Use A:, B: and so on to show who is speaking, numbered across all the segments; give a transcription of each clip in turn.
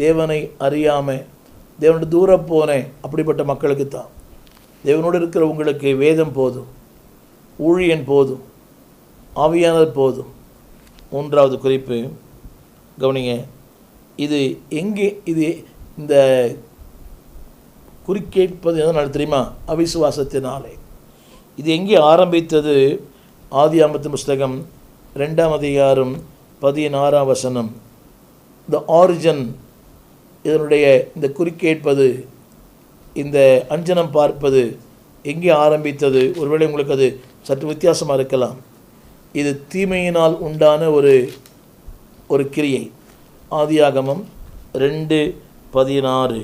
A: தேவனை அறியாமல் தேவனோட தூரம் போனேன் அப்படிப்பட்ட மக்களுக்கு தான். தேவனோடு இருக்கிற உங்களுக்கு வேதம் போதும் ஊழியன் போதும் ஆவியானது போதும். மூன்றாவது குறிப்பு கவனிங்க இது எங்கே இது இந்த குறிக்கேட்பது எதனால் தெரியுமா? அவிசுவாசத்தினாலே. இது எங்கே ஆரம்பித்தது? ஆதி ஆதியாமத்து புஸ்தகம் ரெண்டாம் அதிகாரம் பதினாறாம் வசனம். த ஆரிஜன் இதனுடைய இந்த குறிக்கேட்பது இந்த அஞ்சனம் பார்ப்பது எங்கே ஆரம்பித்தது? ஒருவேளை உங்களுக்கு அது சற்று வித்தியாசமாக இருக்கலாம். இது தீமையினால் உண்டான ஒரு ஒரு கிரியை. ஆதியாகமம் ரெண்டு பதினாறு.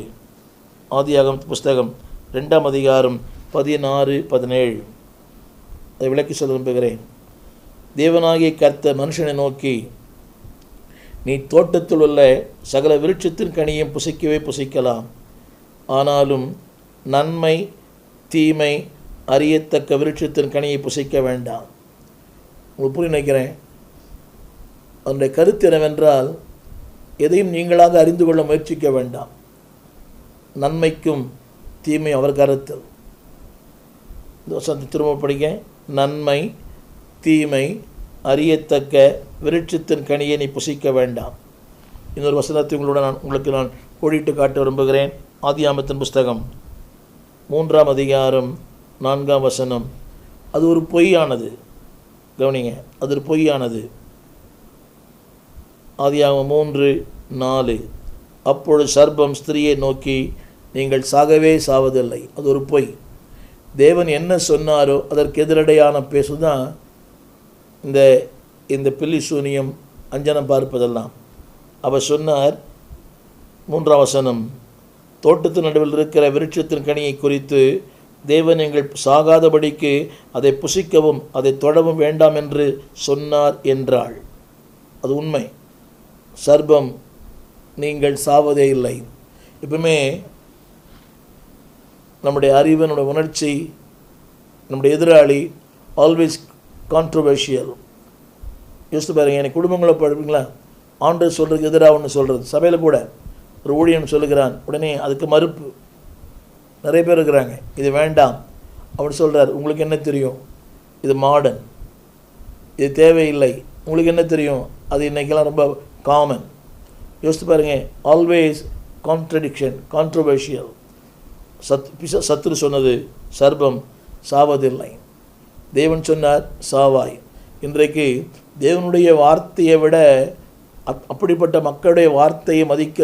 A: ஆதியாகம் புஸ்தகம் ரெண்டாம் அதிகாரம் பதினாறு பதினேழு. அதை விளக்கி சொல்ல விரும்புகிறேன். தேவனாகிய கர்த்த மனுஷனை நோக்கி நீ தோட்டத்தில் உள்ள சகல விருட்சத்தின் கனியும் புசிக்கவே புசிக்கலாம். ஆனாலும் நன்மை தீமை அறியத்தக்க விருட்சத்தின் கனியை புசிக்க வேண்டாம். உங்களுக்கு புரிய நினைக்கிறேன். அதனுடைய கருத்து என்னவென்றால் எதையும் நீங்களாக அறிந்து கொள்ள முயற்சிக்க வேண்டாம். நன்மைக்கும் தீமை அவர் கருத்தில். இந்த திரும்ப படிக்க நன்மை தீமை அறியத்தக்க விருட்சத்தின் கனியை நீ புசிக்க வேண்டாம். இன்னொரு வசனத்தை உங்களோட நான் உங்களுக்கு நான் கோடிட்டு காட்ட விரும்புகிறேன். ஆதியாமத்தின் புஸ்தகம் மூன்றாம் அதிகாரம் நான்காம் வசனம். அது ஒரு பொய்யானது. கவனிங்க அது ஒரு பொய்யானது. ஆதியாகமம் மூன்று நாலு. அப்பொழுது சர்பம் ஸ்திரியை நோக்கி நீங்கள் சாகவே சாவதில்லை. அது ஒரு பொய். தேவன் என்ன சொன்னாரோ அதற்கு எதிரடையான பேசுதான் இந்த இந்த பில்லி சூனியம் அஞ்சனம் பார்ப்பதெல்லாம். அவர் சொன்னார் மூன்றாம் வசனம் தோட்டத்து நடுவில் இருக்கிற விருட்சத்தின் கனியை குறித்து தேவன் எங்கள் சாகாதபடிக்கு அதை புசிக்கவும் அதை தொடவும் வேண்டாம் என்று சொன்னார் என்றாள். அது உண்மை. சர்பம் நீங்கள் சாவதே இல்லை. எப்பவுமே நம்முடைய அறிவு நம்முடைய உணர்ச்சி நம்முடைய எதிராளி ஆல்வேஸ் கான்ட்ரவர்ஷியல் யோசித்து பாருங்க எனக்கு குடும்பங்களை படிப்பீங்களா ஆண்டு சொல்கிறதுக்கு எதிராக ஒன்று சொல்கிறது சபையில் கூட ஒரு ஊழியன் சொல்லுகிறான் உடனே அதுக்கு மறுப்பு. நிறைய பேர் இருக்கிறாங்க. இது வேண்டாம். அப்படின்னு சொல்கிறார் உங்களுக்கு என்ன தெரியும்? இது மாடர்ன் இது தேவையில்லை. உங்களுக்கு என்ன தெரியும்? அது இன்றைக்கெல்லாம் ரொம்ப காமன் யோசித்து பாருங்க ஆல்வேஸ் கான்ட்ரடிக்ஷன் கான்ட்ரவர்ஷியல் சத் பிச சத்துரு சொன்னது சர்பம் சாவதில்லை. தேவன் சொன்னார் சாவாய். இன்றைக்கு தேவனுடைய வார்த்தையை விட அப்- அப்படிப்பட்ட மக்களுடைய வார்த்தையை மதிக்கிற